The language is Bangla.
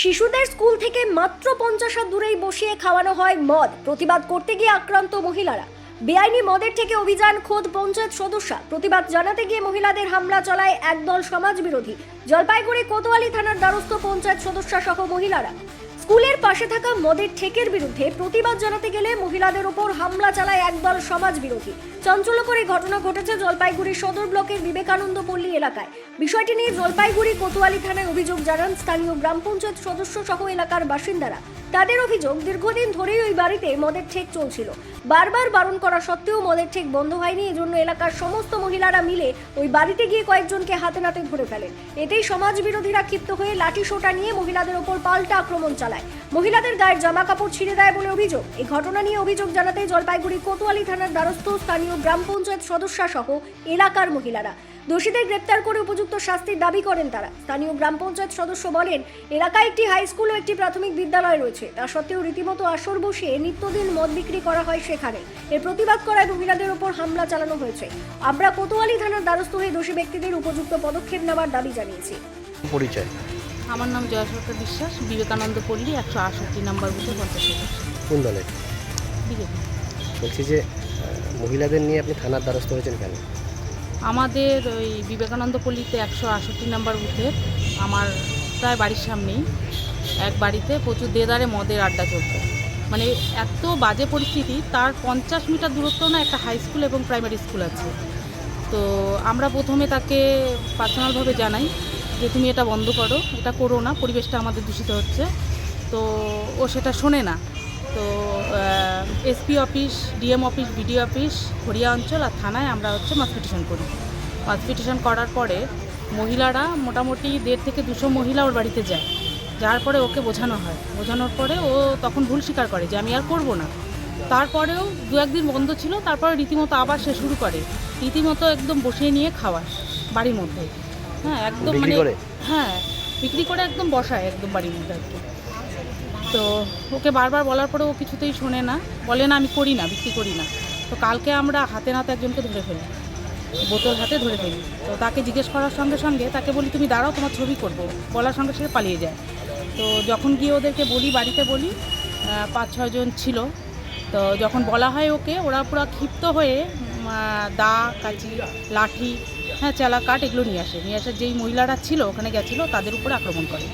শিশুদের স্কুল থেকে মাত্র পঞ্চাশ হাত দূরেই বসিয়ে খাওয়ানো হয় মদ। প্রতিবাদ করতে গিয়ে আক্রান্ত মহিলারা। বেআইনি মদের থেকে অভিযান খোদ পঞ্চায়েত সদস্যা। প্রতিবাদ জানাতে গিয়ে মহিলাদের হামলা চলায় একদল সমাজ বিরোধী জলপাইগুড়ি কোতোয়ালি থানার দ্বারস্থ পঞ্চায়েত সদস্যা সহ মহিলারা। স্কুলের পাশে থাকা মদের ঠেকের বিরুদ্ধে প্রতিবাদ জানাতে গেলে মহিলাদের উপর হামলা চালায় একদল সমাজ বিরোধী। চঞ্চলকর এই ঘটনা ঘটেছে জলপাইগুড়ি সদর ব্লকের বিবেকানন্দ পল্লী এলাকায়। বিষয়টি নিয়ে জলপাইগুড়ি কোতোয়ালি থানায় অভিযোগ জানান স্থানীয় গ্রাম পঞ্চায়েত সদস্য সহ এলাকার বাসিন্দারা। তাদের অভিযোগ, দীর্ঘদিন ধরেই ওই বাড়িতে মদের ঠেক চলছিল। বারবার বারণ করা সত্ত্বেও মদের ঠিক বন্ধ হয়নি। এজন্য এলাকার সমস্ত মহিলারা মিলে ওই বাড়িতে গিয়ে কয়েকজনকে হাতে নাতে ধরে ফেলেন। এতেই সমাজ বিরোধীরা ক্ষিপ্ত হয়ে লাঠি সোটা নিয়ে মহিলাদের ওপর পাল্টা আক্রমণ চালায়। মহিলাদের গায়ের জামা কাপড় ছিঁড়ে দেয় বলে অভিযোগ। এই ঘটনা নিয়ে অভিযোগ জানাতে জলপাইগুড়ি কোতোয়ালি থানার দ্বারস্থ স্থানীয় গ্রাম পঞ্চায়েত সদস্যা সহ এলাকার মহিলারা। দোষীদের গ্রেপ্তার করে উপযুক্ত শাস্তির দাবি করেন তারা। স্থানীয় গ্রাম পঞ্চায়েত সদস্য বলেন এলাকায় একটি হাই স্কুল ও একটি প্রাথমিক বিদ্যালয় রয়েছে। তা সত্ত্বেও রীতিমতো আসর বসিয়ে নিত্যদিন মদ বিক্রি করা হয় সেখানে। এর প্রতিবাদ করায় মহিলাদের উপর হামলা চালানো হয়েছে। আমরা কোতোয়ালি থানার দ্বারস্থ হয়ে দোষী ব্যক্তিদের উপযুক্ত পদক্ষেপ নেওয়ার দাবি জানিয়েছি। পরিচয়। আমার নাম জয়সরকার বিশ্বাস বিবেকানন্দ পল্লী একশো আষট্টি নম্বর বুথে পঞ্চাশ কোন বিজেপি। বলছি যে মহিলাদের নিয়ে আপনি থানার দ্বারস্থ হয়েছেন কেন? আমাদের ওই বিবেকানন্দ পল্লীতে একশো আষট্টি নম্বর বুথের আমার প্রায় বাড়ির সামনেই এক বাড়িতে প্রচুর দেদারে মদের আড্ডা চলতো। মানে এত বাজে পরিস্থিতি, তার পঞ্চাশ মিটার দূরত্ব না একটা হাই স্কুল এবং প্রাইমারি স্কুল আছে। তো আমরা প্রথমে তাকে পার্সোনালভাবে জানাই যে, তুমি এটা বন্ধ করো, এটা করো না, পরিবেশটা আমাদের দূষিত হচ্ছে। তো ও সেটা শোনে না। তো SP office DM office BDO office Haria অঞ্চল আর থানায় আমরা হচ্ছে মাস পিটিশন করি। মাস পিটিশন করার পরে মহিলারা মোটামুটি দেড় থেকে দুশো মহিলা ওর বাড়িতে যায়। যার পরে ওকে বোঝানো হয়। বোঝানোর পরে ও তখন ভুল স্বীকার করে যে আমি আর করব না। তারপরেও দু একদিন বন্ধ ছিল তারপরে রীতিমতো আবার সে শুরু করে। রীতিমতো একদম বসিয়ে নিয়ে খাওয়া বাড়ির মধ্যে। হ্যাঁ একদম মানে হ্যাঁ বিক্রি করে একদম বসায় একদম বাড়ির মধ্যে একদম তো ওকে বারবার বলার পরে ও কিছুতেই শোনে না। বলে, না, আমি করি না, বিক্রি করি না। তো কালকে আমরা হাতে নাতে একজনকে ধরে ফেলি, বোতল হাতে ধরে ফেলি। তো তাকে জিজ্ঞেস করার সঙ্গে সঙ্গে তাকে বলি, তুমি দাঁড়াও, তোমার ছবি করব। বলার সঙ্গে সঙ্গে পালিয়ে যায়। তো যখন গিয়ে ওদেরকে বলি, বাড়িতে বলি পাঁচ ছজন ছিল, তো যখন বলা হয় ওকে, ওরা পুরো ক্ষিপ্ত হয়ে দা, কাঁচি, লাঠি হ্যাঁ চালা, কাঠ এগুলো নিয়ে আসে। নিয়ে আসার যেই মহিলারা ছিল, ওখানে গেছিল, তাদের উপরে আক্রমণ করে।